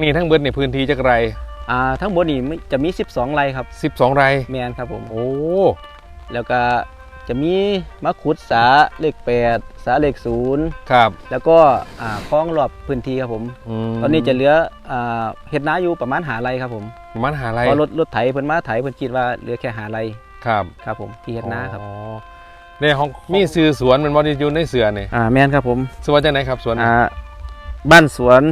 นี่ทั้งเบิดในพื้นที่จักไรอ่าทั้งหมดนี่จะมี 12ไร่ครับ12 ไร แมนครับผมโอ้ แล้วก็จะมีมะขุดสาเลข8สาเลขศูนย์ครับแล้วก็อ่าคลองรอบพื้นที่ครับผม มตอนนี้จะเหลืออ่าเฮ็ดนาอยู่ประมาณหาไร่ครับผมประมันหาไรเพราะรถรถไถเพิ่นมาไถเพิ่นคิดว่าเหลือแค่หาไร่ครับครับผมที่เฮ็ดนาครับอ๋อในห้องมีซื้อสวนมันบ่ได้อยู่ในเสือนี่อ่าแม่นครับผม สวนจังไหนครับสวนอ่าบ้านสวน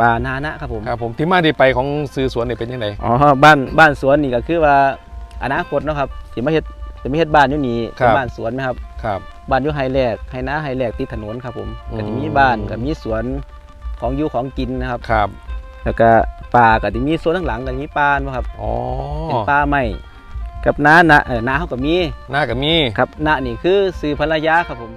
ป่านานะครับผมครับผมที่มาที่ไปของซื้อสวนนี่เป็นยังไงอ๋อบ้านบ้านสวนนี่ก็คือว่าอนาคตเนาะครับสิมาเฮ็ดสิมาเฮ็ดบ้านอยู่นี่ครับเป็นบ้านสวนไหมครับครับบ้านอยู่ไฮแลกไฮนาไฮแลกติดถนนครับผมอืมก็จะมีบ้านก็มีสวนของอยู่ของกินนะครับครับแล้วก็ป่าก็จะมีสวนข้างหลังก็มีป่าบ่ครับอ๋อเป็นป่าไม้กับน้านะเออน้าเขาก็มีหน้ากับมีครับน้านี่คือซื้อภรรยาครับผม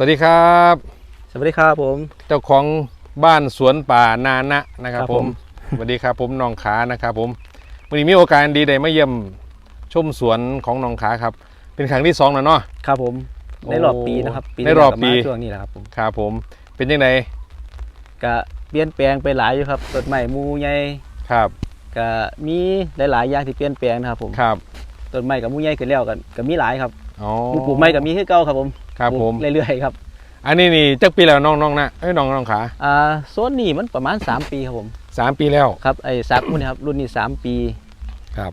สวัสดีครับ สวัสดีครับผม เจ้าของบ้านสวนป่านานะนะครับ ครับผผม มสวัสดีครับผมน้องขานะครับ ผมวันนี้มีโอกาสดีได้มาเยี่ยมชมสวนของน้องขาครับ เป็นครั้งที่สองแล้วเนาะ ครับผมโอ้ในรอบปีนะครับปีในรอบปี ที่แล้วก็มาช่วงนี้แหละครับผมครับผมเป็นยังไงก็เปลี่ยนแปลงไปหลายอยู่ครับต้นไม้หมูใหญ่ครับก็มีหลายๆอย่างที่เปลี่ยนแปลงนะครับผมครับต้นไม้กับหมูใหญ่ขึ้นแล้วกันก็มีหลายครับ อ๋อหมู่ปลูกไม้ก็มีคือเก่าครับผมครับผมปลูกเรื่อยๆครับ อันนี้นี่จักปีแล้วน้องน้องนะเอ้ยน้องน้องขาอ่าโซนนี้มันประมาณ 3 ปีครับผมสามปีแล้วครับไอ้ซักพุ่นครับรุ่นนี้ 3 ปีครับ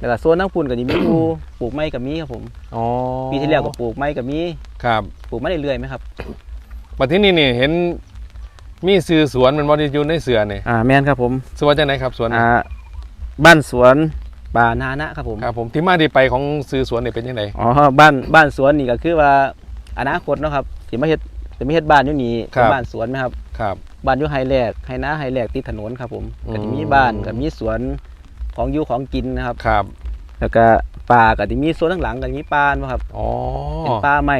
แล้วก็โซนทั้งพุ่นก็จะมีอยู่ปลูกไม้ก็มีครับผมอ๋อปีที่แล้วก็ปลูกไม้ก็มีครับปลูกไม้เรื่อยๆไหมครับมาที่นี่นี่เห็นมีซื้อสวนมันบ่ได้อยู่ในเสือนี่อ่าแม่นครับผมสวนจังไหนครับสวนอ่าบ้านสวน ป่านานะครับผมครับผมที่มาที่ไปของซื้อสวนนี่เป็นยังไงอ๋อบ้านบ้านสวนนี่ก็คือว่าอนาคตเนาะครับสิมาเฮ็ดสิมาเฮ็ดบ้านอยู่นี่ครับเป็นบ้านสวนไหมครับครับบ้านอยู่ไฮแลกไฮนาไฮแลกติดถนนครับผมอืมก็จะมีบ้านก็มีสวนของอยู่ของกินนะครับครับ แล้วก็ป่าก็จะมีสวนข้างหลังก็มีป่าบ่ครับอ๋อเป็นป่าไม้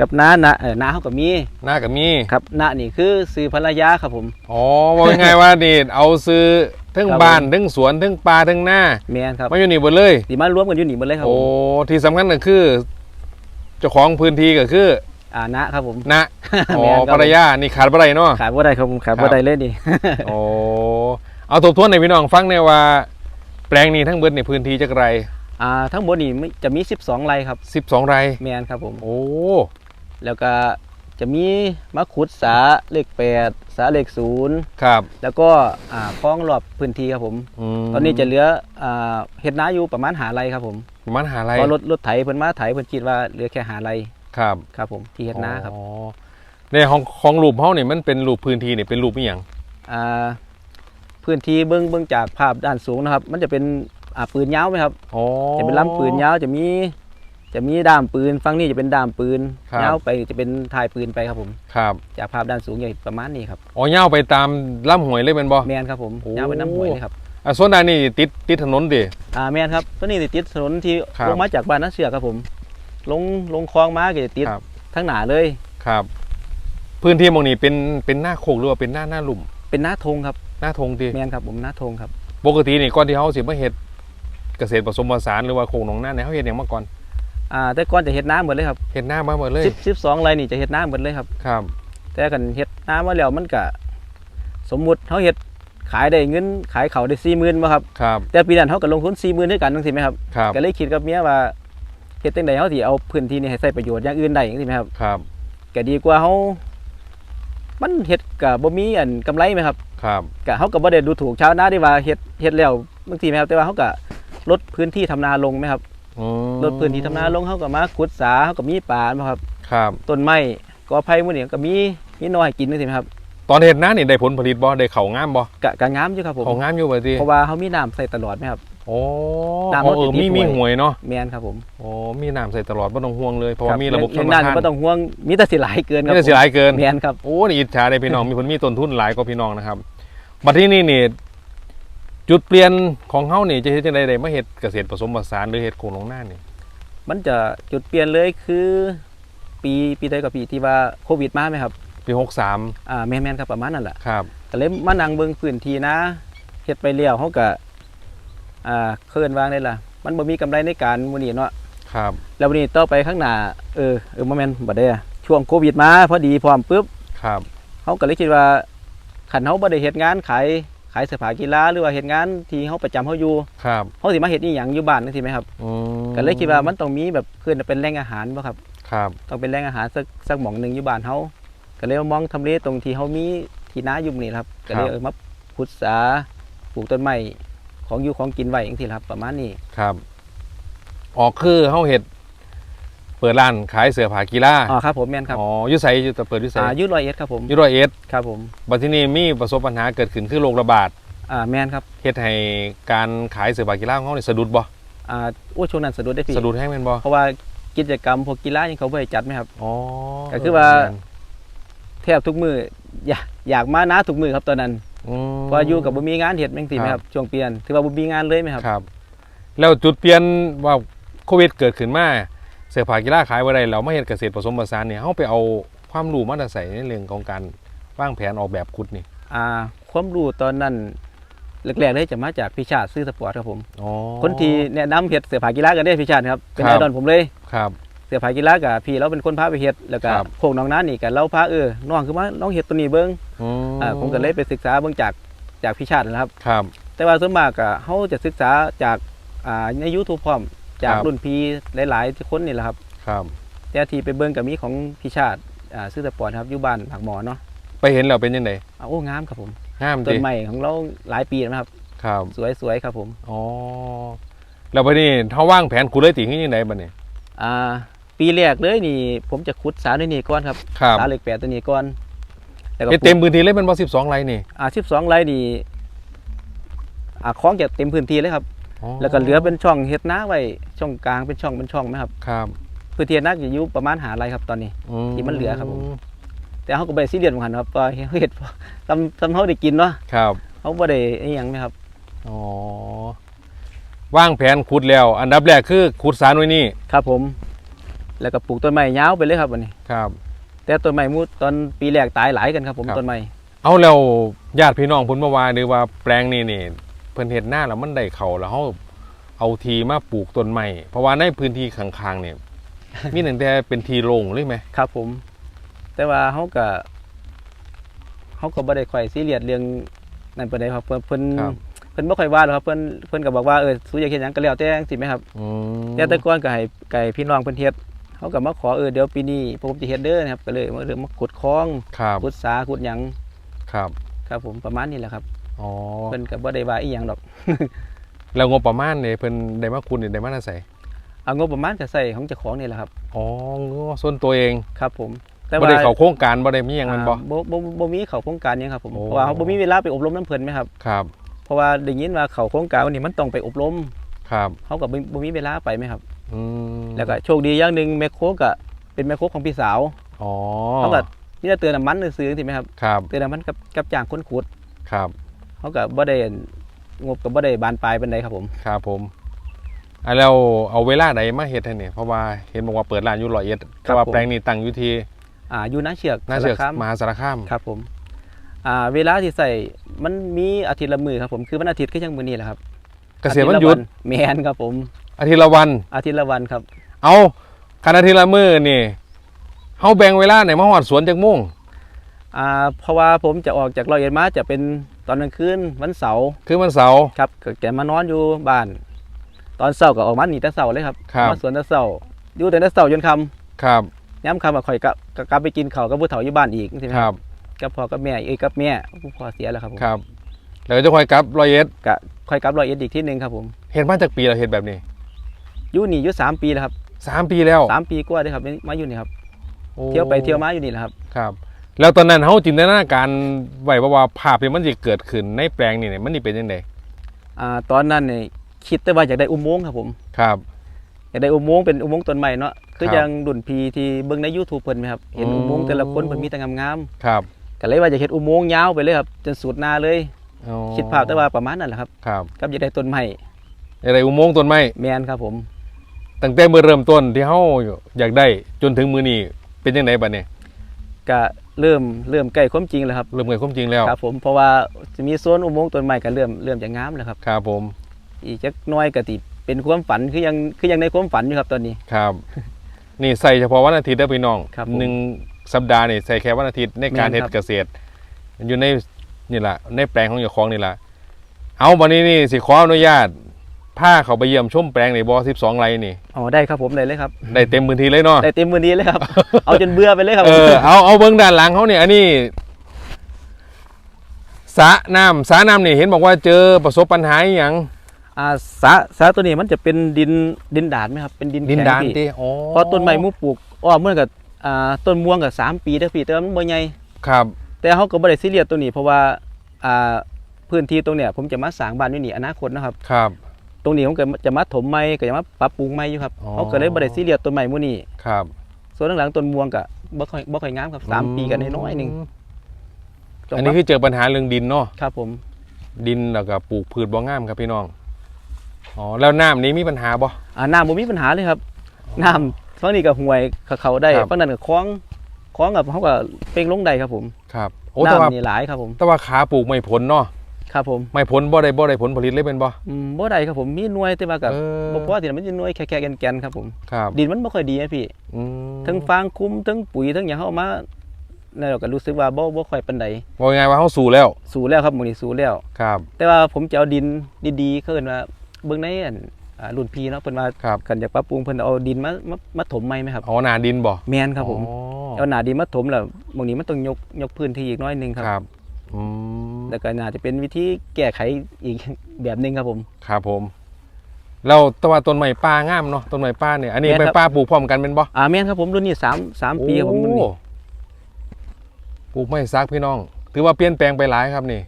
กับน้านะเออน้าเขาก็มีหน้ากับมีครับน้านี่คือซื้อภรรยาครับผม อ๋อว่าไงายๆว่านี่เอาซื้อทั้งครับ บ้านผมทั้งสวนทั้งป่าทั้งหน้าแม่นครับมาอยู่นี่หมดเลยสิมารวมกันอยู่นี่หมดเลยครับผโอ้มที่สำคัญก็คือเจ้าของพื้นที่ก็คืออ่านะครับผม นะอ๋อแม่นครับ ภรรยานี่ขาดบ่ได้เนาะ ขายบ่ได้ครับผมขายครับ่บได้เลยนี่ โอ้เอาทบทวนในอยพี่น้องฟังในอยว่า แปลงนี้ทั้งเบิดในพื้นที่จักไรอ่าทั้งหมดนี่จะมี 12ไร่ครับ 12 ไร แม่นครับผม โอ้ แล้วก็จะมีมะขุดสาเลข8สาเลขศูนย์ครับแล้วก็อ่าคลองรอบพื้นที่ครับผม มตอนนี้จะเหลืออ่าเฮ็ดนาอยู่ประมาณหาไร่ครับผมประมันหาไรเพราะรถรถไถเพิ่นมาไถเพิ่นคิดว่าเหลือแค่หาไร่ครับครับผมที่เฮ็ดนาครับอ๋อในของของรูปเฮานี่มันเป็นรูปพื้นที่นี่เป็นรูปอีหยังอ่าพื้นที่เบื้องเบื้องจากภาพด้านสูงนะครับ มันจะเป็นอ่าปืนยาวไหมครับ อ๋อจะเป็นลำปืนยาวจะมี จะมีด้ามปืนฝั่งนี้จะเป็นด้ามปืนครับ ยาวไปจะเป็นท้ายปืนไปครับผม ครับจากภาพด้านสูงอย่างประมาณนี้ครับอ๋อยาวไปตามลำห้วยเลยเป็นบ่ แมนครับผมโอ้ ยาวไปน้ำห้วยเลยครับอะส่วนด้านนี้ติดติดถนนดิ อ่าแมนครับตัวนี้ติดถนนที่ครับลงมาจากบ้านน้าเสือครับผม ลงลงคลองมาก็จะติดครับ ทั้งหนาเลย ครับ พื้นที่หมองนี้เป็นเป็นหน้าโคกหรือว่าเป็นหน้าหน้าหลุม เป็นหน้าธงครับหน้าทงดิแมนครับผมหน้าธงครับปกตินี่ก่อนที่เฮาสิมาเฮ็ดเกษตรผสมผสานหรือว่าโคกหนองนาเนี่ยเฮาเฮ็ดหยังมาก่อน อ่าแต่ก่อนจะเฮ็ดน้ำหมดเลยครับเฮ็ดหน้ามาหมดเลยสิบสิบสองไร่นี่จะเฮ็ดน้ำหมดเลยครับ ครับแต่กันเฮ็ดน้ำมาแล้วมันก็สมมุติเขาเฮ็ดขายได้เงินขายเขาได้สี่หมื่นบ่ครับ ครับแต่ปีนั้นเขาก็ลงทุนสี่หมื่นด้วยกันจังซี่ไหมครับครับก็เลยคิดกับเมียว่าเฮ็ดจังไดเฮาสิเอาพื้นที่นี้ให้ใช้ประโยชน์อย่างอื่นได้จังซี่ไหมครับครับก็ดีกว่าเฮามันเฮ็ดก็บ่มีอันกำไรไหมครับครับก็เฮาก็บ่ได้ดูถูกชาวนาที่ว่าเฮ็ดเฮ็ดแล้วบางทีไหมครับแต่ว่าเฮาก็ลดพื้นที่ทำนาลงไหมครับอืม ลดพื้นที่ทำนาลงเฮาก็มาขุดสาเฮาก็มีป่าบ่ครับครับต้นไม้กอไผ่หมื้นี้ก็มีมีหน้อยกินจังซี่ไหมครับ ตอนเฮ็ดหน้านี่ได้ผลผลิตบ่ได้เข้าวงามบ่ก็ก็งามอยู่ครับผมเข้าวงามอยู่บ่ติเพราะว่าเฮามีน้ำใส่ตลอดไหมครับโอ้น้ำอ๋อมันเอจะอติดมีห่วยมีห่วยเนาะแมนครับผมโอ้มีน้ำใส่ตลอดไม่ต้องห่วงเลยเพราะคว่ามีระบบชเรื่นองประนั้นทานก็ต้องห่วงมีแต่สิหลายเกินคไม่รับได้เสียหายเกินแมนครับโอ้นี่อิจฉาเลยพี่น้องมีคนมีต้นทุนหลายกว่าพี่น้องนะครับบัดที่นี่นี่ จุดเปลี่ยนของเฮานี่จะเฮ็ดจังไดได้มาเฮ็ดเกษตรผสมผสานหรือเฮ็ดโครงลงหน้านี่มันจะจุดเปลี่ยนเลยคือ ปีปีใดกับปีที่ว่าโควิดมาไหมครับ ปี63อ่าแมนแมนครับประมาณนั่นแหละครับก็เลยมานั่งเบิ่งพื้นที่นะเฮ็ดไปเลี้ยวเขาก็อ่าเคลื่อนวางได้ล่ะ มันบ่มีกำไรในการมื้อนี้เนาะครับแล้ววันนี้ต่อไปข้างหน้าเออเออบ่แม่นบ่ได้อะช่วงโควิดมาพอดีพร้อมปุ๊บครับเขาก็เลยคิดว่าคันเฮาบ่ได้เฮ็ดงานขาย ขายเสื้อผ้ากีฬาหรือว่าเฮ็ดงานที่เฮาประจำเฮาอยู่ครับเฮาสิมาเฮ็ดอีหยังอยู่บ้านจังซี่ไหมครับอืมก็เลยคิดว่ามันต้องมีแบบคือเป็นแหล่งอาหารบ่ครับครับต้องเป็นแหล่งอาหารสักสักหม่องหนึงอยู่บ้านเฮาก็เลยมองทำเลตรงที่เฮามีที่นาอยู่นี่ครับก็เลยเออมาพุทธาปลูกต้นไม้ของอยู่ของกินไว้จังซี่ครับ ประมาณนี้ครับออกคือเฮาเฮ็ด เปิดร้านขายเสื้อผ้ากีฬาอ๋อครับผมแม่นครับอ๋ออยู่ไสอยู่แต่เปิดอยู่ไสอ่าอยู่ร้อยเอ็ดครับผมอยู่ร้อยเอ็ดครับผมบัดที่นี่มีประสบปัญหาเกิดขึ้นคือโรคระบาดอ่าแม่นครับเฮ็ดให้การขายเสื้อผ้ากีฬาของเฮานี่สะดุดบ่อ่าโอ้ช่วงนั้นสะดุดได้พี่สะดุดแห้งแม่นบ่เพราะว่ากิจกรรมพวกกีฬายังเขาบ่ได้จัดไหมครับอ๋อก็คือว่าแทบทุกมืออยากอยากมานะทุกมือครับตอนนั้นอืมเพราะอยู่กับบ่มีงานเฮ็ดแม่งสิไหมคครัรับบช่วงเปลี่ยนถือว่าบ่มีงานเลยไหมครับครับ แล้วจุดเปลี่ยนว่าโควิดเกิดขึ้นมา เสื้อผ้ากีฬาขายบ่ได้แล้วมาเฮ็ดเกษตรผสมผสานเนี่ยเฮาไปเอาความรู้มาใส่ในเรื่องของการวางแผนออกแบบคุดนี่อ่าความรู้ตอนนั้นแรกๆเลยจะมาจากพี่ชาติซื้อสปอร์ตครับผมอ๋อคนที่แนะนำเฮ็ดเสื้อผ้ากีฬากันได้พี่ชาติครับเป็นครัไอบดอลผมเลยครับเสื้อผ้ากีฬากับพี่เราเป็นคนพาไปเฮ็ดแล้วก็ครับพวกน้องนั้นนี่ก็เราพาเออน้องคือมาลองเฮ็ดตัวนี้เบิ่งอืมอ่าผมก็เลยไปศึกษาเบิ่งจากจากพี่ชาตินะครับครับ แต่ว่าส่วนมากก็เขาจะศึกษาจากอ่าใน YouTube พร้อม จากครับ รุ่นพี่หลาย ๆ ที่คนนี่แหละครับ ครับ แต่ที่ไปเบิ่งกับมีของพี่ชาติอ่าซื้อสปอร์ตครับอยู่บ้านผักหมอเนาะไปเห็นแล้วเป็นยังไงอ่าโอ้งามครับผมงามต้ดินใหม่ของเราหลายปีแล้วนะครับ ครับสวย ๆ ครับผมอ๋อแล้วบัดนี้เฮาวางแผนคุดเลยติคือยังไงบัดนี้อ่าปีแรกเลยนี่ ผมจะขุดสาด้วยนี่ก่อนครับครับสาเหล็กแปดตัวนี้ก่อนแล้วก็เฮ็ดเต็มพื้นที่เลยเป็นบ่12ไร่นี่ อ่าสิบสองไร่นี่อ่าคล้องจะเต็มพื้นที่เลยครับอ๋อ แล้วก็เหลือเป็นช่องเฮ็ดนาไว้ช่องกลางเป็นช่องเป็นช่องไหมครับครับพื้นที่นาจะอยู่ประมาณหาไรครับตอนนี้อืที่มันเหลือครับผมแต่เขาก็บ่ไปซีเรียสเหมือนกันครับก็เฮ็ดทำทำเขาได้กินเนาะครับเขาบ่ได้อหยังไหมครับอ๋อวางแผนขุดแล้ว อันดับแรกคือขุดสารไว้นี่ครับผม แล้วก็ปลูกต้นไม้ยาวไปเลยครับวันนี้ครับ แต่ต้นไม้มูตอนปีแรกตายหลายกันครับผมครับต้นไม้เอาแล้วญาติพี่น้องเพุ่นมาว่าหรือว่าแปลงนี้นี่ เพิ่นเฮ็ดหน้าแล้วมันได้เขาแล้วเฮาเอาทีมาปลูกต้นไม้เพราะว่าในพื้นที่ข้างๆเนี่ยมีตั้งแต่เป็นทีโล่งเลยไหมครับผม แต่ว่าเขาก็เขาก็บ่ได้ค่อยซีเรียสเรื่องนั่นปานใดครับเพิ่นเพิ่นครับเพิ่นบ่ค่อยว่าหรอกครับเพิ่นเพิ่นก็บอกว่าเออสู้อยากเฮ็ดหยังก็แล้วแต่จังซี่แหมครับอืมแต่แต่ก่อนก็ให้ไก่พี่น้องเพิ่นเฮ็ดเขาก็มาขอเออเดี๋ยวปีนี้ผมจะเฮ็ดเด้อนะครับก็เลยมาเริ่มมาขุดคลองครับขุดสาขุดหยังครับ ครับผมประมาณนี้แหละครับ อ๋อเพิ่นก็บ่ได้ว่าอีหยังดอก แล้วงบประมาณเนี่ยเพิ่นได้มาคุณนี่ได้มาอาศัยเอางบประมาณก็ใส่ของเจ้าของนี่แหละครับ อ๋อส่วนตัวเองครับผมแต่บ่ว่าได้เข้าโครงการบ่ได้มีหยังแมันบ่ อ่าบ่บ่บ่มีเข้าโครงการหยังครับผมโอ้ เพราะว่าเขาบ่มีเวลาไปอบรมน้ำเพิ่นไหมครับครับเพราะว่าได้ยินว่าเข้าโครงการวันนี้มันต้องไปอบรมครับเขาก็บ่บ่มีเวลาไปไหมครับ อืมแล้วก็โชคดีอย่างหนึงแมคโครก็เป็นแมคโครของพี่สาวอ๋อเขาก็นี่จะเตือนน้ำมันซื้อๆใช่ไหมครับครับเตือนน้ำมันกับกับจ้างคนขุดครับ เขาก็บ่ได้งบก็บ่ได้บานปลายปานใดครับผม ครับผมอะแล้วเอาเวลาใดมาเฮ็ดให้เนี่ยเพราะว่าเห็นบอกว่าเปิดร้านอยู่ร้อยเอ็ดแต่ว่าแปลงนี้ตั้งอยู่ที่อ่าอยู่นาเชือกน่าเชื่อสรคามมหาสารคามครับผมอ่าเวลาที่ใส่มันมีอาทิตย์ละมือครับผมคือวันอาทิตย์ก็ยังมื้อนี้แหละครับเกษียณวันหยุดอาทิตละแมนครับผม อาทิตย์ละวัน อาทิตย์ละวันครับ เอาคันอาทิตย์ละมื้อนี่เฮาแบ่งเวลาไหนมาฮอดสวนจักโมงอ่าเพราะว่าผมจะออกจากร้อยเอ็ดมาจะเป็น ตอนกลางคืนวันเสาร์คือวันเสาร์ครับก็จะมานอนอยู่บ้าน ตอนเสาร์ก็ออกมาหนีแต่เสาร์เลยครับครับ มาสวนแต่เสาร์อยู่แต่แต่เสาร์จนค่ครับำย้ำค่ำก็ค่อยกลับก็กลับไปกินข้าวกับผู้เฒ่าอยู่บ้านอีกใช่ไหมครับกับพ่อกับแม่เอ้ยกับแม่ผู้พ่อเสียแล้วครับผมครับแล้วก็จะค่อยกลับร้อยเอ็ดก็ค่อยกลับร้อยเอ็ดอีกที่หนึ่งครับผมเฮ็ดมาจากปีแล้วเฮ็ดแบบนี้อยู่นี่อยู่สามปีแล้วครับสามปีแล้วสามปีกว่าเลยครับมาอยู่นี่ครับ โอ้เที่ยวไปเที่ยวมาอยู่นี่แหละครับ ครับ แล้วตอนนั้นเฮาจินตนาการไว้ว่าว่าภาพที่มันสิเกิดขึ้นในแปลงนี่เนี่ยมันนี่เป็นจังไดอ่าตอนนั้นเนี่ยคิดแต่ว่าอยากได้อุโมงค์ครับผมครับอยากได้อุโมงค์เป็นอุโมงค์ต้นใหม่เนาะคือครับอย่างรุ่นพีที่เบิ่งใน YouTube เพิ่นไหมครับเห็นอืมอุโมงค์แต่ละคนเพิ่นมีแต่งามครับๆก็เลยว่าจะเฮ็ดอุโมงค์ยาวไปเลยครับจนสุดหน้าเลยอ๋อคิดภาพแต่ว่าประมาณนั้นแหละครับครับกับอยากได้ต้นไม้อะไรอุโมงค์ต้นไม้แมนครับผมตั้งแต่เมื่อเริ่มต้นที่เฮาอยากได้จนถึงมือนี้เป็นยังไงบัดนี้ก็ เริ่มเริ่มใกล้ความจริงแล้วครับเริ่มเกิดความจริงแล้วครับผมเพราะว่าจะมีโซนอุโมงค์ต้นไม้ก็เริ่มเริ่มจะงามแล้วครับ ครับผมอีกจักหน้อยก็ติเป็นความฝันคือยังคือยังในความฝันอยู่ครับตอนนี้ ครับ นี่ใส่เฉพาะวันอาทิตย์เด้อพี่น้องครับผมหนึ่งสัปดาห์นี่ใส่แค่วันอาทิตย์ในการแม่เฮ็นดครับ เกษตร อยู่ในนี่แหละในแปลงของเจ้าของนี่แหละเอาวันนี้นี่สิขออนุญาต พาเขาไปเยี่ยมชมแปลงในบ่12ไร่นี่อ๋อได้ครับผมได้เลยครับได้เต็มพื้นที่เลยเนาะได้เต็มมือนี้เลยครับ เอาจนเบื่อไปเลยครับเออเอาเอาเบิ้งด้านหลังเขาเนี่ยอันนี้สระน้ำสระน้ำนี่เห็นบอกว่าเจอประสบปัญหาอหย่างอ่าสาสาตัวนี้มันจะเป็นดินดินดานไหมครับเป็นดินดินแข็งดานพี่ที่อ๋อเพราะต้นไม้มุกปลูกอ้อเมื่อกับอ่าต้นม่วงกับสามปีเด้อพี่แต่ว่ามันบ่ใหญ่ครับ แต่เขาก็บ่ได้ซีเรียสตัวนี้เพราะว่าอ่าพื้นที่ตรงเนี้ยผมจะมาสร้างบ้านอยู่นี่อนาคตนะครับครับ ตรงนี้ผมก็จะมาถมใหม่ก็จะมาปรับปรุงใหม่อยู่ครับอ๋อ เขาก็เลยบ่ได้ซีเรียสต้นไม้หมู่นี้ครับส่วนหลังๆต้นม่วงก็บ่ค่อยบ่ค่อยงามครับสามปีกันน้อยๆหนึงมอันนี้คือเจอปัญหาเรื่องดินเนาะครับผมดินแล้วก็ปลูกพืชบ่งามครับพี่น้องอ๋อแล้วน้ำนี้มีปัญหาบ่ อ่าน้ำบ่มีปัญหาเลยครับน้ำฝั่งนี้ก็ห่วยเขาเขาได้ครับ ฝั่งนั้นก็คลองคลองกับเขาก็เป่งลงได้ครับผมครับโอ้แต่ว่าน้ำนี่หลายครับผมแต่ว่าขาปลูกไม่ผลเนาะ ครับผมไม่ผลบ่ได้บ่ได้ผลผลิตเลยเป็นบ่อืมบ่ได้ครับผมมีหน่วยแต่ว่ากับเออบ่พอที่มันจะหน่วยแค่ๆแกนๆครับผมครับดินมันบ่ค่อยดีนะพี่อืมทั้งฟางคุ้มทั้งปุ๋ยทั้งหยังเฮาเอามาแล้วก็รู้สึกว่าบ่บ่ค่อยปานใดว่าไงว่าเขาสู่แล้ว สู้แล้วครับหมื้นี้สู้แล้วครับ แต่ว่าผมจะเอาดินดีๆเขาเอิ้นว่าเบิ่งในอันอ่ารุ่นพี่เนาะเพิ่นว่าครับกันอยากปรับปรุงเพิ่นเอาดินมามามาถมใหม่ไหมครับอ๋อหนาดินบ่แม่นครับผมอ๋อเอาหน้าดินมาถมแล้วหมื้นี้มันต้องยกยกพื้นที่อีกน้อยหนึงครับครับอืม แล้วก็น่าจะเป็นวิธีแก้ไขอีกแบบหนึงครับผม ครับผม เราแตว่าต้นไม้ป่างามเนาะต้นไม้ป่าเนี่ยอันนี้แม่นเป็นครับป่าปลูกพร้อมกันเป็นบ่อ่าแม่นครับผมรุ่นนี้สามสามปีครับผมรุ่นนี้โอ้ปลูกไม้ซักพี่น้อง ถือว่าเปลี่ยนแปลงไปหลายครับนี่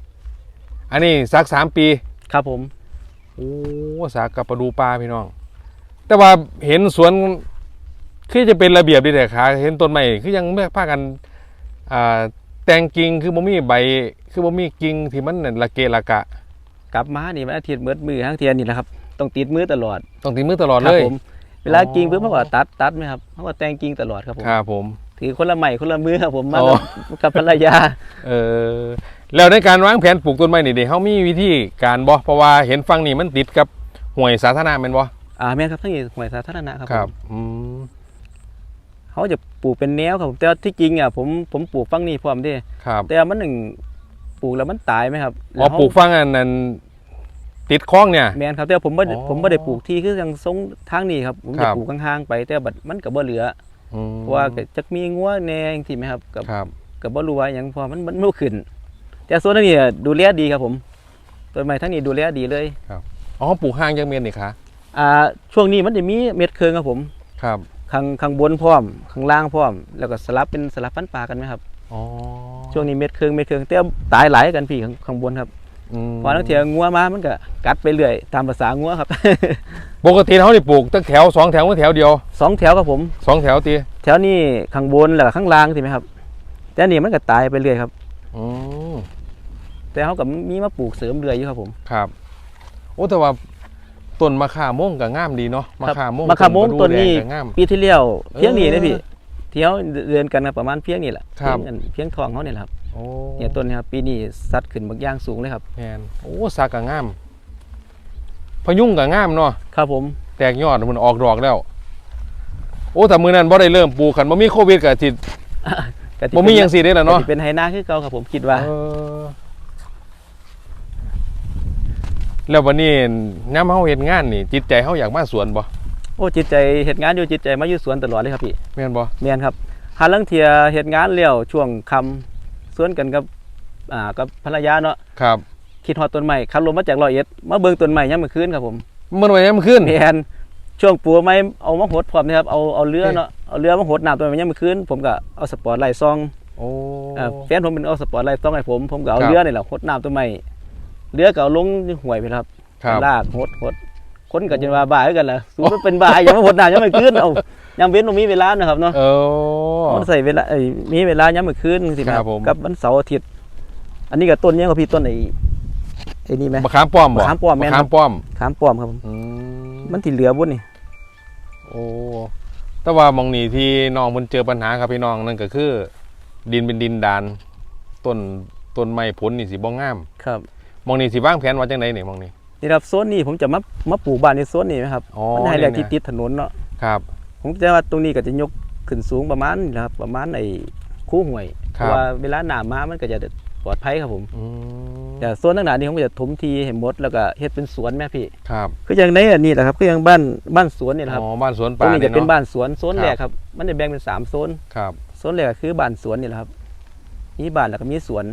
อันนี้ซักสามปี ครับผมโอ้ซักกับประดูปลาพี่น้อง แต่ว่าเห็นสวนคือจะเป็นระเบียบดีแต่ขาเห็นต้นไม้คือยังไม่พากันอ่า แต่งกิ่งคือบ่มีใบ คือบ่มีกิ่งที่มันนั่นละเกะละกะ กลับมานี่มันอาทิตย์มืดมือทั้งเทียนนี่แหละครับต้องติดมือตลอดต้องตีมือตลอดครัเลย ผมเวลาอ๋อกิ่งปุ๊บเขาก็ตัดตัดไหมครับเขาก็แต่งกิ่งตลอดครับผมครับผม ถือคนละไม้คนละมือครับผมมาอ๋อกับกับภรรยา เออแล้วในการวางแผนปลูกต้นไม้นี่เด้เขามีวิธีการบ่เพราะว่าเห็นฟังนี่มันติดกับห่วยสาธารณะแม่นบ่อ่าแม่นครับทั้งนี้หวยสาธารณะครับผมอืม เขาจะปลูกเป็นแนวครับผมแต่ว่าที่จริงอะผมผมปลูกฟังนี่พร้อมเด้ครับแต่ว่ามันหนึ่งปลูกแล้วมันตายไหมครับพอแวเขาปลูกฟังอันนั้นติดคลองเนี่ยแม่นครับแต่ว่าผมไม่ได้อ๋อผมไม่ได้ปลูกที่คือยังทรงทางนี้ครับผมครัจะบปลูกข้างๆไป แต่บัดมันก็บ่เหลืออืมเพราะว่าก็จักมีงัวแหน่จังซี่ไหมครับกับครับกับบ่รู้ว่าหยังเพอมันมันบ่ขึ้น แต่ส่วนนี้อะดูแลดีครับผมต้นไม้ทั้งนี้ดูแลดีเลยอ๋อปลูกห่างจากเมียนนี่คะอ่าช่วงนี้มันจะมีเม็ดเคืองครับผมครับ ข้างข้างบนพร้อม ข้างล่างพร้อม แล้วก็สลับเป็นสลับฟันปลากันไหมครับอ๋อช่วงนี้เม็ดเคืองเม็ดเคืองแต่ตายหลายกันพี่ข้างข้างบนครับอืมเพอทั้งเทียงัวมามันก็กัดไปเรื่อยตามภาษางัวครับ ปกติเขาได้ปลูกตั้งแถวสองแถวหรือแถวเดียวสองแถวครับผมสองแถวตีแถวนี้ข้างบนแล้วก็ข้างล่างใช่ไหมครับ แต่อันนี่มันก็ตายไปเรื่อยครับอืมแต่เขากับมีมาปลูกเสริมเรื่อยอยู่ครับผมครับโอ้แต่ว่า ต้นมะข่าโม่งก็งามดีเนาะมะข่าโม่งมะขามโมงประดูต้นนี้แดงก็งามปีที่แล้วเพียงนี้เออนะพี่เที่ยวเดือนกันครับประมาณเพียงนี้แหละครับเพียงอันเพียงทองเขาเนี่ยแหละครับโอ้เนี่ยต้นนี้ครับปีนี้สัดขึ้นบักอย่างสูงเลยครับแมนโอ้สักก็งามพะยุงก็งามเนาะครับผมแตกยอดมันออกดอกแล้ว โอ้แต่มือนั้นบ่ได้เริ่มปลูกขันบ่มีโควิดก็สิก็สิบ่มีหยังสิได้ล่ะเนาะเนาะเป็นไฮนาคือเก่าครับผมคิดว่า เออ แล้ววันนี้น้ำเฮาเฮ็ดงานนี่จิตใจเฮาอยากมาสวนบ่โอ้จิตใจเหตุงานอยู่จิตใจมาอยู่สวนตลอดเลยครับพี่แม่นบ่เมียนครับหาลังเทียเหตุงานเลี้ยวช่วงคำสวนกันกับอ่ากับภรรยาเนาะครับคิดฮอดต้นไม้ขับรถมาจากร้อยเอ็ดมาเบิ่งต้นไม้ยามมื้อคืนครับผมมันไว้ยามขึ้นแม่นช่วงปัวไม้เอามาหดพร้อมนะครับเอาเอาเรือเอ๊ะเนาะเอาเรือมาหดน้ำต้นไม้ยามมื้อคืนผมก็เอาสปอร์ตไลท์ซองโอ้เอ่อแฟนผมเป็นเอาสปอร์ตไลท์ซองให้ผมผมก็เอาครับเรือนี่แหละหดน้ำต้นไม้ เรือก็เอาลงห่วยไปครับครับ ลากหดหดคนก็จะว่าบ้าคือกันล่ะสูมันเป็นบ้ายังไม่หดน้ำยังไม่คืนเอายังเว้นบ่มีเวลานะครับเนาะเออ มันใส่เวลาเอ้ยมีเวลายังไม่คืนสินะครับผม กับวันเสาร์อาทิตย์ อันนี้ก็ต้นยังกับพี่ต้นไอ้ไอ้นี่ไหม มะขามป้อมบ่มะขามป้อมแม่นมะขามป้อมขามป้อมครับผมอืมมันที่เหลือบุญนี่ โอ้แต่ว่ามองนี่ที่น้องมันเจอปัญหาครับพี่น้องนั่นก็คือ ดินเป็นดินดาน ต้นต้นไม้ผลนี่สิบ่งาม ครับ มองนี่สิวางแผนว่าจังไดนี่มองนี่ นี่ครับโซนนี้ผมจะมามาปลูกบ้านในโซนนี้ไหมครับอ๋อมันให้แหละเนี่ยที่ติดถนนเนาะครับ ผมจะว่าตรงนี้ก็จะยกขึ้นสูงประมาณนี่แหละครับประมาณไอ้คู่ห่วยเพครับ ราะว่าเวลาหนามามันก็จะปลอดภัยครับผม อืมแต่โซนต่างๆนี่ผมก็จะถมทีให้หมดแล้วก็เฮ็ดเป็นสวนแม่พี่ครับคืออย่างในอันนี้แหละครับคืออย่างบ้านบ้านสวนนี่แหละครับอ๋อบ้านสวนตรป่างนี้จะยเป็นเนาะบ้านสวนโซนครับแรกครับ มันจะแบ่งเป็นสามโซนครับ โซนแรกก็คือบ้านสวนนี่แหละครับมีบ้านแล้วก็มีสวน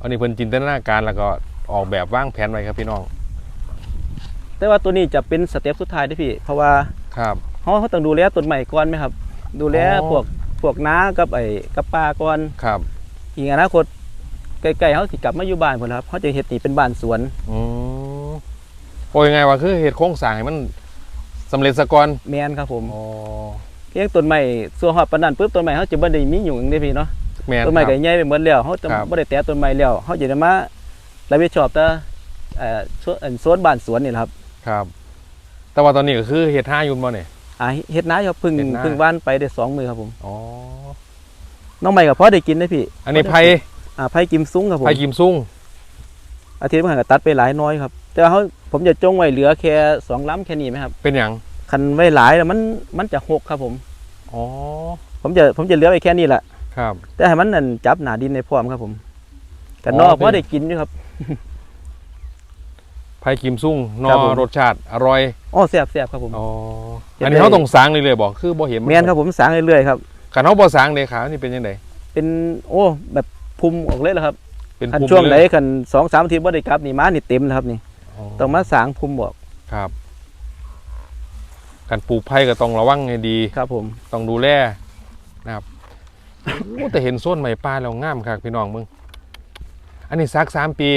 อันนี้เพิ่นจินตนาการแล้วก็ ออกแบบวางแผนไว้ครับพี่น้อง แต่ว่าตัวนี้จะเป็นสเต็ปสุดท้ายเด้อพี่ เพราะว่าครับเขาเขาต้องดูแลต้นใหม่ก่อนไหมครับ ดูแลอ๋อพวกพวกน้ากับไอ้กับปลาก่อนครับ อีกอนาคตใกล้ๆเขาสิกลับมาอยู่บ้านพุ่นล่ะครับเขาจะเฮ็ดนี่เป็นบ้านสวนอืมโอ้ยงไงวะคือเหตุโครงสร้างให้มันสำเร็จสะก่อนแมนครับผมอ๋อเพียงต้นใหม่ส่วนฮอดปานนั้นปุ๊บต้นใหม่เขาจะบ่ได้มีหยุ่งเด้อพี่เนาะแม่นต้นใหม่คก็รับใหญ่ไปหมดแล้วเขาจะครับบ่ได้แตะต้นใหม่แล้วเขาจะได้มา รับผิดชอบแต่เอ่อส่วนอันสวนบ้านสวนนี่แหละครับครับ แต่ว่าตอนนี้ก็คือเฮ็ดห้าอยุ่นบ่เนี่ย อ่าเฮ็ดนาอยู่ครับเพึ่งเฮ็ดนา เพึ่งว่านไปได้สองมือครับผมอ๋อ น้องใหม่ก็พอได้กินนะพี่อันนี้ไผ่อ่าไผ่กิมซุ้งครับผมไผ่กิมซุ่งอาทิตย์เมื่อกี้ก็ตัดไปหลายน้อยครับ แต่ว่าเขาผมจะจงไว้เหลือแค่สองล้ำแค่นี้ไหมครับเป็นหยังคันไว้หลายแล้วมันมันจะหกครับผม อ๋อ ผมจะผมจะเหลือไว้แค่นี้แหละครับ แต่ให้มันนั่นจับหนาดินในพร้อมครับผมกันอ๋อนอกเป็นพอได้กินอยู่ครับ ไผ่กิมซุ่งนครัอบผม รสชาติอร่อยอ๋อแซ่บแซ่บครับผม อ๋อเฮ็ดอันนี้ได้เขาต้องสร้างเลยเลยบอกคือบ่เห็นแมนครับผมสางเรื่อยๆครับคันเขาบ่สร้างเด้ขานี่เป็นยังไงเป็นโอ้แบบภูมิออกเลยเหรอครับเป็นคันภูมิช่วงไหนเลยคันสองสามอาทิตย์บ่ได้กลับนี่มานี่เต็มแล้วครับนี่อ๋อต้องมาสางภูมิบอกครับการปลูกไผ่ก็ต้องระวังให้ดี ครับผม ต้องดูแลนะครับ โอ้แต่เห็นส้นใหม่ปลาแล้วงามครับพี่น้องมึง อันนี้ซักสามปี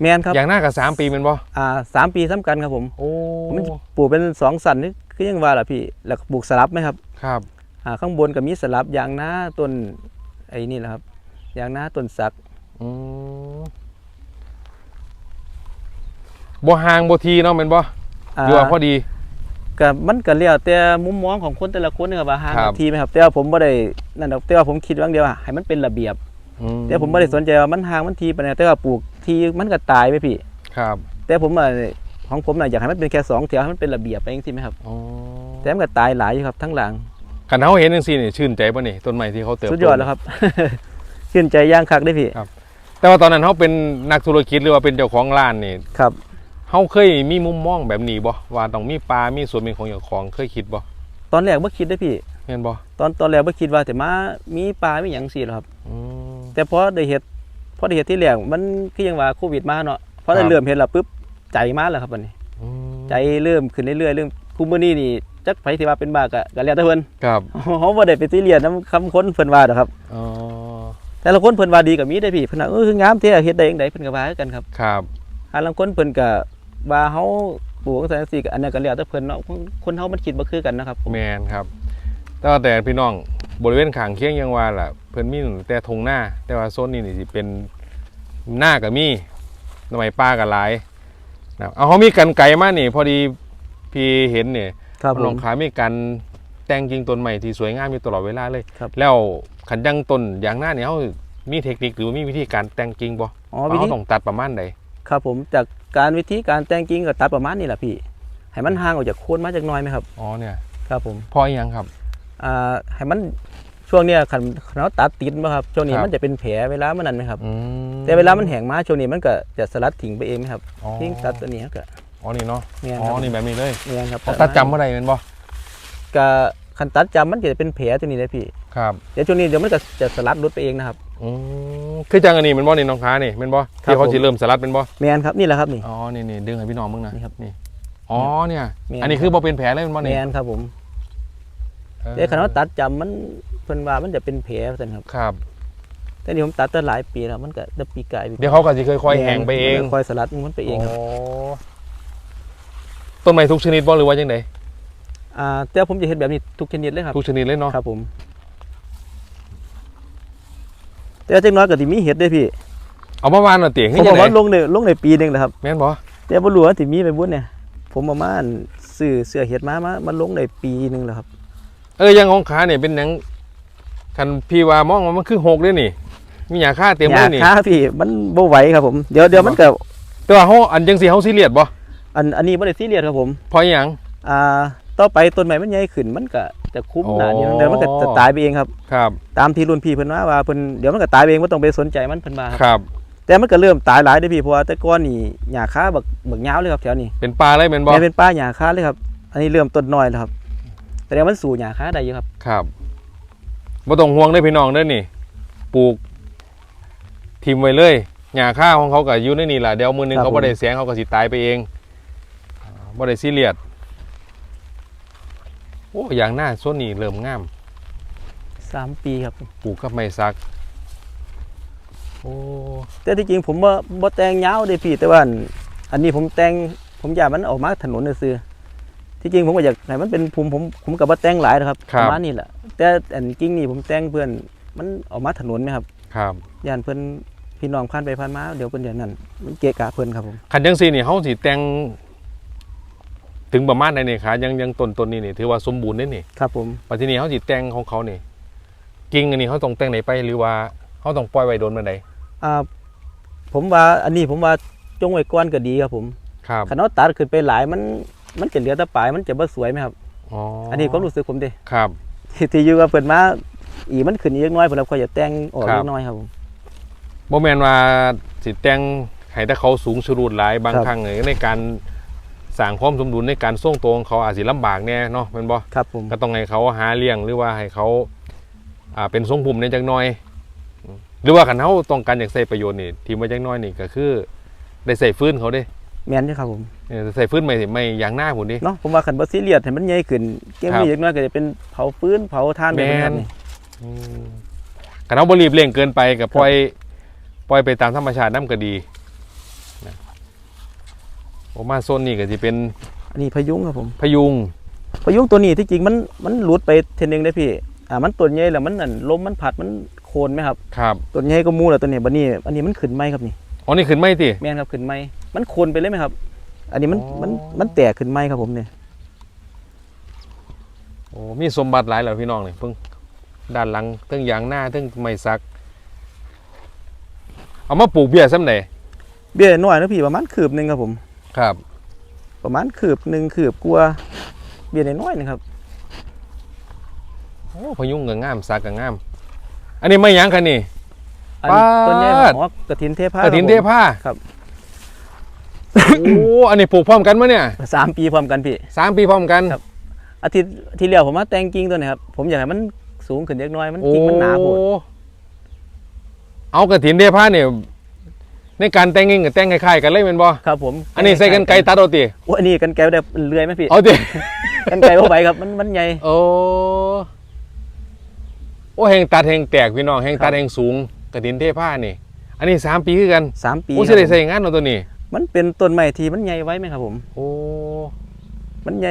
แมนครับอย่างหน้ากับสามปีแมันบ่อ่าสามปีซ้ำกันครับผมโอ้มันปลูกเป็นสองสันนี่คือยังว่าล่ะพี่แล้วก็ปลูกสลับไหมครับครับอ่าข้างบนก็มีสลับยางนาต้นไอ้นี่แหละครับยางนาต้นสักอืมบ่ห่างบ่ทีเนาะแม่นบ่อ่าอยู่ว่าพอดีก็มันก็แล้วแต่มุมมองของคนแต่ละคนนะครับว่าห่างครับทีไหมครับแต่ว่าผมไม่ได้นั่นดอกแต่ว่าผมคิดว่าอย่างเดียวว่าให้มันเป็นระเบียบอืม แต่ผมไม่ได้สนใจว่ามันห่างมันทีไปไหนแต่ว่าปลูกทีมันก็ตายไปพี่ ครับ แต่ผมอะของผมน่ะอยากให้มันเป็นแค่สองแถวให้มันเป็นระเบียบไปเองสิไหมครับอ๋อแต่มันก็ตายหลายอยู่ครับทั้งหลังคันเฮาเห็นจังซี่นี่ชื่นใจบ่นี่ต้นไม้ที่เขาเติบโตสุดยอดแล้วครับชื่นใจย่างคักได้พี่ครับ แต่ว่าตอนนั้นเฮาเป็นนักธุรกิจหรือว่าเป็นเจ้าของร้านนี่ครับเฮาเคยมีมุมมองแบบนี้บ่ว่าต้องมีปลา มีสวนเป็นของเจ้าของเคยคิดบ่ตอนแรกไม่คิดได้พี่แม่นบ่ตอนตอนแรกไม่คิดว่าแต่มามีปลาไม่หยังสิหรอกครับอืม แต่พอได้เห็ดพอได้เห็ดที่แรกมันคือยังว่าโควิดมาเนาะพอได้ครับเริ่มเห็ดแล้วปุ๊บใจมาแล้วครับวันนี้อืมใจเริ่มขึ้นเรื่อยๆเริ่มคุมื้อนี้นี่จักไผสิว่าเป็นบ้ากะกะแล้วแต่เพิ่นครับเฮาบ่ได้ไปซีเรียสนำคำคนเพิ่นว่าดอกครับอ๋อแต่ละคนเพิ่นว่าดีก็มีได้อพี่เพิ่นว่าเออคืองามแท้เฮ็ดได้จังไดเพิ่นก็ว่าคือกันครับครับหาลางคนเพิ่นก็ว่าเฮาปลูกจังซี่ก็อันนั้นก็แล้วแต่เพิ่นเนาะคนคนเฮามันคิดบ่คือกันนะครับผมแมนครับแต่ว่าแต่พี่น้องบริเวณข้างเคียงยังว่าล่ะเพิ่นมีแต่ทงหน้า แต่ว่าโซนนี้นี่สิเป็นหน้าก็มีหน่วยป้าก็หลายนะครับเอาเขามีกันไก่มานี่ พอดีพี่เห็นเนี่ยครับผน้อมงขามีกันแต่งกิ่งต้นใหม่ที่สวยงามอยู่ตลอดเวลาเลยครับแล้วขันยังต้นอย่างหน้าเนี่ยเขามีเทคนิคหรือว่ามีวิธีการแต่งกิ่งบ่อ๋อว่าวิธีเขาต้องตัดประมาณใดครับผมจากการวิธีการแต่งกิ่งก็ตัดประมาณนี้แหละพี่ ให้มันห่างออกจากโคนมาจักหน่อยไหมครับอ๋อเนี่ยครับผมพออีหยังครับอ่าให้มัน ช่วงเนี้ยคันเราตัดติดบ่ครับช่วงนี้ครับ มันจะเป็นแผลเวลามันนั่นไหมครับ อืม แต่เวลามันแห้งมาช่วงนี้มันก็จะสลัดทิ้งไปเองไหมครับอ๋อ ทิ้งตัดตัวนี้ก็ อ๋อนี่เนาะเนียนอ๋อครับนี่แบบนี้เลยเนียนครับเขาตัดจำเมื่อไหร่เป็นบ่ก็คันตัดจำมันก็จะเป็นแผลตัวนี้เลยพี่ครับเดี๋ยวช่วงนี้เดี๋ยวมันก็จะสลัดรุดไปเองนะครับ อืมคือจังอันนี้เป็นบ่นี่น้องค้านี่เป็นบ่ครับที่เขาผมสิเริ่มสลัดเป็นบ่เนียนครับนี่แหละครับนี่ อ๋อนี่นี่ดึงให้พี่น้องมึงนะนี่ครับนี่อ๋อเนี่ยแม่นอันนี้คือบ่เป็นแผลเลยเป็นบ่เนีนี่ยนครับผมออแต่คันเราตัดจำมัน เพิ่นว่ามันจะเป็นแผลว่าซั่นครับ ครับ แต่นี่ผมตัดตั้งหลายปีแล้วมันก็จะปีกายเดี๋ยวเขาก็สิค่อยๆแห้งไปเองมันก็ค่อยสลัดมันไปเองครับโต้นไม้ทุกชนิดบ่หรือว่าจังไดอ่าแต่ผมจะเฮ็ดแบบนี้ทุกชนิดเลยครับทุกชนิดเลยเนาะครับผม แต่จังน้อยก็สิมีเห็ดเด้พี่ เอามาวานน่ะติผคือมจับองกไดว่าลงในลงในปีหนึงแหละครับแม่นบ่แต่บ่รู้ว่าสิมีไปบุญเนี่ย ผมประมาณซื้อเสื้อเห็ดมามามาลงในปีหนึงแล้วครับเอออยังของขาเนี่ยเป็นหยัง คันพี่ว่ามองว่ามันคือหกเด้นี่ มีหยาค่าเต็มเลยนี่ยาค้าพี่มันบ่ไหวครับผมเดี๋ยวเดี๋ยวมันก็แต่ว่าเฮาอันจังสิเฮาซีเรียสบ่อันอันนี้บ่ได้ซีเรียสครับผมเพราะอิหยังอ่าต่อไปต้นไม้มันใหญ่ขึ้นมันก็จะคุ้มอ๋อหนานี้เดี๋ยวมันก็จะตายไปเองครับครับ ตามที่รุ่นพี่เพิ่นว่าว่าเพิ่นเดี๋ยวมันก็ตายไปเองบ่ต้องไปสนใจมันเพิ่นว่าครับครับ แต่มันก็เริ่มตายหลายเด้อพี่เพราะว่าแต่ก่อนนี่หญ้าคาบักบักยาวเลยครับแถวนี้เป็นปลาเลยแม่นบ่แม่เป็นป้าหญ้าคาเลยครับ อันนี้เริ่มต้นน้อยแล้วครับแต่เดี๋ยวมันสู่หญ้าคาได้อยู่ครับครับ บ่ต้องห่วงเด้อพี่น้องเด้อนี่ ปลูกทิมไว้เลยหญ้าค่าของเขาก็อยู่ในนี่ล่ะเดี๋ยวมื้อหนึงครับเขาบ่ผมได้แสงเขาก็สิตายไปเองบ่ได้ซีเรียสโอ้อย่างหน้าส้นนี่เริ่มงามสามปีครับ ปลูกกับไม้สักโอ้แต่ที่จริงผมว่าบ่แต่งยาวเด้อพี่แต่ว่าอันอันนี้ผมแต่งผมอยากมันออกมาถนนซื่อๆ ที่จริงผมก็อยากให้มันเป็นภูมิผมผมก็บ่แต่งหลายนะครับ ประมาณนี้แหละแต่อันจริงนี่ผมแต่งเพื่อนมันออกมาถนนไหมครับครับย่านเพิ่นพี่น้องผ่านไปผ่านมาเดี๋ยวเพิ่นอย่างนั้นมันเกะกะเพิ่นครับผมคันจังซี่นี่เฮาสิแต่งถึงประมาณใดนี่ขายังยังต้นต้นนี่นี่ถือว่าสมบูรณ์เด้นี่ครับผมปัจจุบันเฮาสิแต่งของเขานี่กิ่งอันนี้เฮาต้องแต่งไหนไปหรือว่าเฮาต้องปล่อยไว้โดนมาใดอ่าผมว่าอันนี้ผมว่าจงไว้ก่อนก็ดีครับผมครับคันเอาตัดขึ้นไปหลายมัน มันจะเหลือแต่ปลายมันจะบ่สวยไหมครับอ๋ออัอันนี้ความรู้สึกผมเด้ครับที่ที่อยู่กับเพิ่นมาอีมันขึ้นอีกเล็กน้อยเพิ่นแล้วค่อยจะแต่งออกครับเล็กน้อยครับผมบ่แม่นว่าสิแต่งให้แต่เขาสูงชรูดหลายบางครับครั้งเนี่ยในการสร้างความสมดุลในการทรงตัวของเขาอาจสิลำบากแน่เนาะแม่นบ่ครับผมก็ต้องให้เขาหาเลี้ยงหรือว่าให้เขาอ่าเป็นทรงภูมิในจักหน่อย หรือว่าคันเขาต้องการอยากใส่ประโยชน์นี่ทีมไว้จักหน้อยนี่ก็คือ ได้ใส่ฟื้นเขาเด้ แม่นอยู่ครับผมเออใส่ฟื้นไม่ไม่อย่างหน้าผมดิ เนาะผมว่าคันบ่ซีเรียสให้มันใหญ่ขึ้นเกมครับนี้เล็กน้อยก็จะเป็นเผาฟืนเผาถ่านไปแม่นครับนี่อืมคันเขาบรีบเร่งเกินไปกับปล่อยปล่อยไปตามธรรมชาติน้ำก็ดีนะผมมาโซนนี้ก็จะเป็นอันนี้พยุงครับผมพยุง พยุงตัวนี้ที่จริงมันมันหลุดไปเทอนึงได้พี่อ่ามันต้นใหญ่แล้วมันนั่นลมมันพัดมันโคนไหมครับ ครับต้นใหญ่ก็มูแล้วตัวนี้บัดนี้ อันนี้มันขึ้นไหมครับนี่ อ๋อนี่ขึ้นไม่ติ แม่นครับขึ้นไหมมันโคนไปเลยไหมครับ อันนี้มันอ๋อ มันมันแตกขึ้นไหมครับผมเนี่ยโอ้มีสมบัติหลายแล้วพี่น้องนี่เพิ่งด้านหลังเทั้งยางหน้าเทั้งไม้สัก เอามาปลูกเบี้ยซ้ำไหนเบี้ยน้อยนะพี่ประมาณคืบหนึงครับผม ครับ ประมาณคืบหนึ่งคืบกลัวาเบี้ยน้อยๆนะครับ โอ้พยุงก็งามสักก็งาม อันนี้ไม่ยั้งคันนี่ อันปาดต้นใหญ่หอกกระถินเทพากระถินเทผ้าครับ โอ้อันนี้ปลูกพร้อมกันมั้เนี่ยสามปีพร้อมกันพี่สามปีพร้อมกันครับอาทิตย์ที่แล้วผมมาแต่งกิ่งตัวนี้ครับผมอยากให้มันสูงขึ้นเล็กน้อยมันกิ่งมันหนาโพดโอ้เอากระถินเทผ้าเนี่ยในการแต่งเองกับแต่งคล้ายๆกันเลยเป็นบ่ครับผม อันนี้ใส่กันไกลตัดเอาติโอ้อันนี้กันไกลได้เลื่อยไหมพี่เอาติกันไกลเข้าไปครับมันมันใหญ่โอ้โอ้แหงตัดแหงแตกพี่น้องแหงตัดครับแหงสูง กระถินเทผ้านี่ อันนี้สามปีคือกันสามปีโอ้คสิรับได้ผมใส่งานเอาตัวนี้ มันเป็นต้นไม้ที่มันใหญ่ไว้ไหมครับผม โอ้มันใหญ่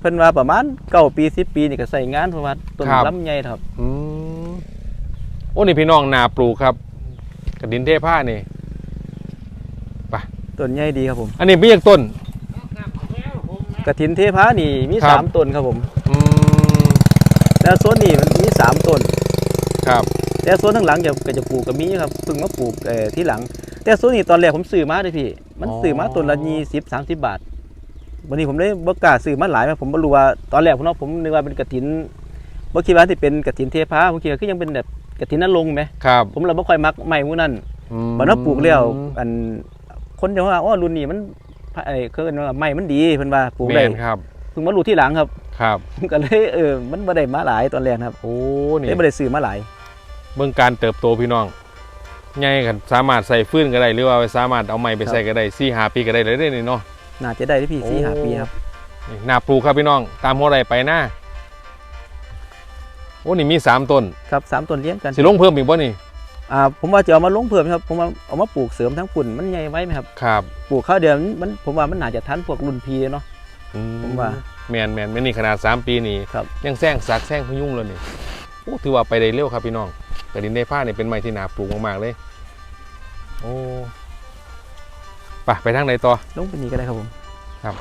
เพิ่นว่าประมาณเก้าปีสิบปีนี่ก็ใส่งานเพราะว่าต้นลำใหญ่ครับ อืมโอ้นี่พี่น้องนาปลูกครับกระถินเทผ้านี่ ต้นใหญ่ดีครับผมอันนี้มีอย่างต้น กระถินเทพานี่มีครับ สามต้นครับผม อืมแล้วโซนนี้มันมีสามต้น ครับ แต่โซนข้างหลังจะก็จะปลูกก็มีครับเพิ่งมาปลูกเอ่อที่หลัง แต่โซนนี้ตอนแรกผมซื้อมาเลยพี่ มันซื้อมาต้นละยี่สิบสามสิบบาทวันนี้ผมเลยบ่กล้าซื้อมาหลายมาผมบ่รู้ว่าตอนแรกผมเนาะผมนึกว่าเป็นกระถินบ่คิดว่าที่เป็นกระถินเทพาผมคิดว่าคือยังเป็นแบบกระถินนรงค์ไหมครับผมเลยบ่ค่อยมักไม้พวกนั้น อืม บัดนั้นปลูกแล้วอันคนจะว่าอ๋อรุ่นนี้มันไอ้คือว่าไม้มันดีเพิ่นว่าปลูกแมได้นครับเพิ่งมารู้ที่หลังครับ ครับ ผมก็เลยเออมันบ่ได้มาหลายตอนแรกครับโอ้นี่ เลยบ่ได้ซื้อมาหลาย เบื้องการเติบโตพี่น้องใหญ่กันสามารถใส่ฟื้นก็ได้หรือว่าสามารถเอาไม้ไปใส่ก็ได้สี่หาปีก็ได้เลยเด้นี่เนาะน่าจะได้ที่พี่โอ้สี่ห้าปีครับนี่นาปลูกครับพี่น้อง ตามหัวไรไปหน้าโอ้นี่มีสามต้นครับสามต้นเลี้ยงกันสิลงเพิ่มอีกบ่นี่อ่าผมว่าจะเอามาลงเพิ่มครับผมว่าเอามาปลูกเสริมทั้งปุ่นมันใหญ่ไว้ไหมครับครับปลูกข้าวเดียวมันมันผมว่ามันน่าจะทันพวกรุ่นพีเนาะอืผมว่าแมนแมนแม่นนี่ขนาด3ปีนี่ครับยังแซงสักแซงพยุงเลยนี่ โอ้ถือว่าไปได้เร็วครับพี่น้องกระดินในผ้าเนี่ยเป็นไม้ที่นาปลูกมากๆเลย โอ้ไปไปทางไหนต่อลงไปนี้ก็ได้ครับผมครับ